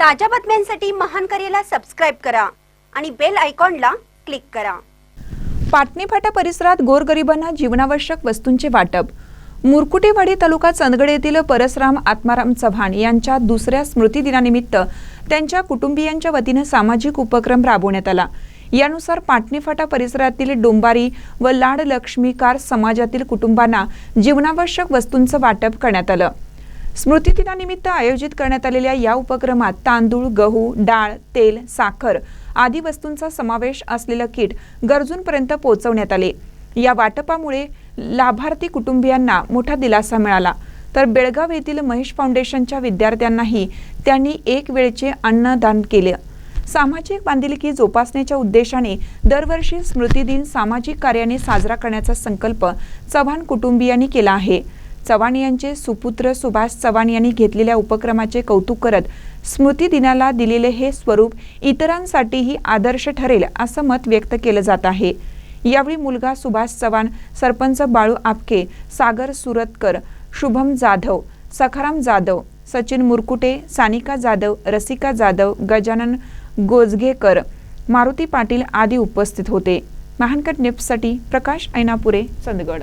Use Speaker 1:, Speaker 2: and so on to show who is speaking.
Speaker 1: ताज्या बातम्यांसाठी महान करेला सबस्क्राईब करा आणि बेल आयकॉनला क्लिक करा.
Speaker 2: पाटणी फाटा परिसरात गोरगरिबांना जीवनावश्यक वस्तूंचे वाटप. मुरकुटेवाडी तालुका चंदगड येथील परसराम आत्माराम चव्हाण यांच्या दुसऱ्या स्मृतिदिनानिमित्त त्यांच्या कुटुंबियांच्या वतीनं सामाजिक उपक्रम राबवण्यात आला. यानुसार पाटणीफाटा परिसरातील डोंबारी व लाड लक्ष्मीकार समाजातील कुटुंबांना जीवनावश्यक वस्तूंचं वाटप करण्यात आलं. स्मृतिदिनानिमित्त आयोजित करण्यात आलेल्या या उपक्रमात तांदूळ गहू डाळ तेल साखर आदी वस्तूंचा समावेश असलेलं किट गरजूंपर्यंत पोहोचवण्यात आले. या वाटपामुळे लाभार्थी कुटुंबियांना मोठा दिलासा मिळाला. तर बेळगाव येथील महेश फाउंडेशनच्या विद्यार्थ्यांनाही त्यांनी एक वेळचे अन्नदान केले. सामाजिक बांधिलकी जोपासण्याच्या उद्देशाने दरवर्षी स्मृतिदिन सामाजिक कार्याने साजरा करण्याचा संकल्प चव्हाण कुटुंबियांनी केला आहे. चव्हाण यांचे सुपुत्र सुभाष चव्हाण यांनी घेतलेल्या उपक्रमाचे कौतुक करत स्मृती दिनाला दिलेले हे स्वरूप इतरांसाठीही आदर्श ठरेल असं मत व्यक्त केलं जात आहे. यावेळी मुलगा सुभाष चव्हाण सरपंच बाळू आपके सागर सुरतकर शुभम जाधव सखाराम जाधव सचिन मुरकुटे सानिका जाधव रसिका जाधव गजानन गोजगेकर मारुती पाटील आदी उपस्थित होते. महानकट निप्ससाठी प्रकाश ऐनापुरे चंदगड.